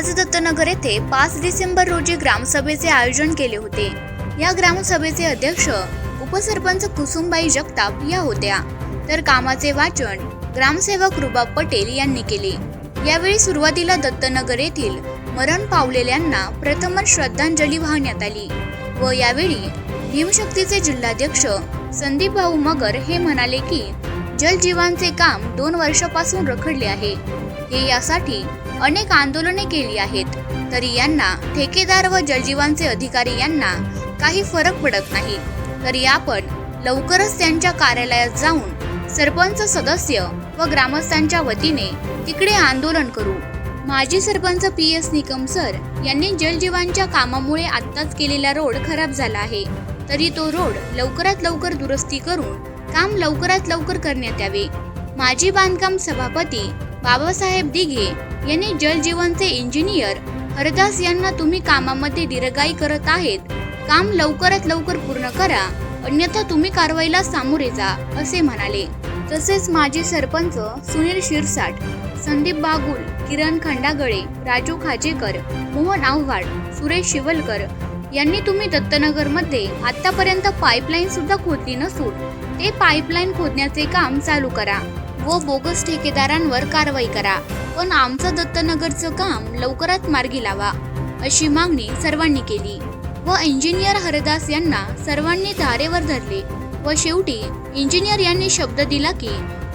आज दत्तनगर येथे पाच डिसेंबर रोजी ग्रामसभेचे आयोजन केले होते. या ग्रामसभेचे अध्यक्ष उपसरपंच कुसुमबाई जगताप या होत्या. तर कामाचे वाचन ग्रामसेवक रुबाब पटेल यांनी केले. यावेळी सुरुवातीला दत्तनगर येथील मरण पावलेल्यांना प्रथमच श्रद्धांजली वाहण्यात आली व यावेळी भीमशक्तीचे जिल्हाध्यक्ष संदीप भाऊ मगर हे म्हणाले की जलजीवांचे काम दोन वर्षापासून रखडले आहे. हे यासाठी अनेक आंदोलने केली आहेत. तरी यांना ठेकेदार व जलजीवांचे अधिकारी यांना काही फरक पडत नाही. तरी आपण लवकरच त्यांच्या कार्यालयात जाऊन सरपंच सदस्य व ग्रामस्थांच्या वतीने तिकडे आंदोलन करू. माजी sarpanch P S Nikam sir यांनी जलजीवांच्या कामामुळे आत्ताच केलेला रोड खराब झाला आहे. तरी तो रोड लवकरात लवकर दुरुस्ती करून काम लवकरात लवकर करण्यात यावे. माजी बांधकाम सभापती बाबासाहेब दिघे यांनी जलजीवनचे इंजिनियर. हरदास यांना तुम्ही कामामध्ये दिरगाई करत आहेत. काम लवकरात लवकर पूर्ण करा. अन्यथा तुम्ही कारवाईला सामोरे जा असे म्हणाले. तसेच माजी सरपंच सुनील शिरसाट संदीप बागुल किरण खंडागळे राजू खाजेकर मोहन आव्हाड सुरेश शिवलकर यांनी तुम्ही दत्तनगरमध्ये आतापर्यंत पाईपलाईन सुद्धा खोदली नसून ते पाईपलाईन खोदण्याचे काम चालू करा. व बोगस ठेकेदारांवर कारवाई करा. पण आमचं दत्तनगरचं काम लवकरात मार्गी लावा अशी मागणी सर्वांनी केली. व इंजिनियर हरदास यांना सर्वांनी धारेवर धरले. व शेवटी इंजिनियर यांनी शब्द दिला की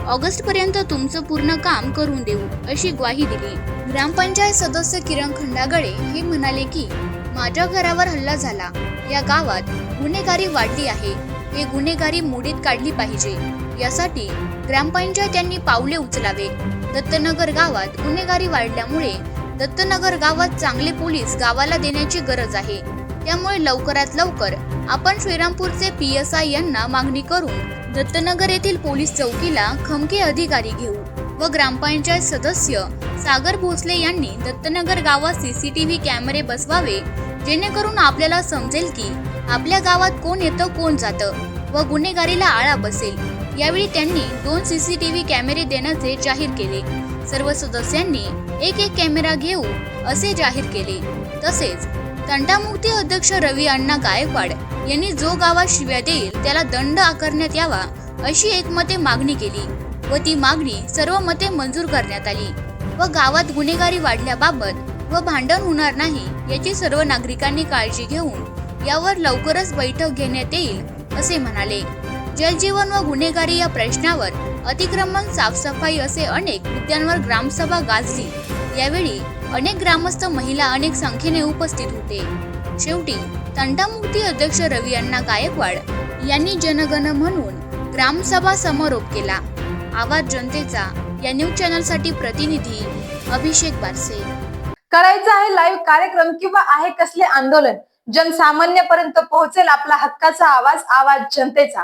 ऑगस्ट पर्यंत तुमचं पूर्ण काम करून देऊ अशी ग्वाही दिली. ग्रामपंचायत सदस्य किरण खंडागळे हे म्हणाले की माझ्या घरावर हल्ला झाला. या गावात गुन्हेगारी वाढली आहे. हे गुन्हेगारी मोडीत काढली पाहिजे. यासाठी ग्रामपंचायत यांनी पावले उचलावे. दत्तनगर गावात गुन्हेगारी वाढल्यामुळे दत्तनगर गावात चांगले पोलीस गावाला देण्याची गरज आहे. त्यामुळे लवकरात लवकर आपण श्रीरामपूरचे पी एस आय यांना मागणी करून दत्तनगर येथील पोलीस चौकीला खमके अधिकारी घेऊ व ग्रामपंचायत सदस्य सागर भोसले यांनी दत्तनगर गावात सीसीटीव्ही कॅमेरे बसवावे जेणेकरून आपल्याला समजेल की आपल्या गावात कोण येतं कोण जातं व गुन्हेगारीला आळा बसेल. यावेळी त्यांनी दोन सीसीटीव्ही कॅमेरे देण्याचे जाहीर केले. सर्व सदस्यांनी एक एक कॅमेरा घेऊ असे जाहीर केले. तसेच तंटामुक्ती अध्यक्ष रवी अण्णा गायकवाड यांनी जो गावात शिव्या देईल त्याला दंड आकारण्यात यावा अशी एकमते मागणी केली व ती मागणी सर्व मते मंजूर करण्यात आली व गावात गुन्हेगारी वाढल्याबाबत व भांडण होणार नाही याची सर्व नागरिकांनी काळजी घेऊन यावर लवकरच बैठक घेण्यात येईल असे म्हणाले. जलजीवन व गुन्हेगारी या प्रश्नावर अतिक्रमण साफसफाई असे अनेक मुद्द्यांवर ग्रामसभा गाजली. यावेळी अनेक ग्रामस्थ महिला अनेक संख्येने उपस्थित होते. शेवटी तंटामुक्ती अध्यक्ष रवी अण्णा गायकवाड यांनी जनगण म्हणून ग्रामसभा समारोप केला. आवाज जनतेचा या न्यूज चॅनलसाठी प्रतिनिधी अभिषेक बारसे. करायचं आहे लाईव्ह कार्यक्रम किंवा आहे कसले आंदोलन जनसामान्यपर्यंत पोहोचेल आपला हक्काचा आवाज आवाज जनतेचा.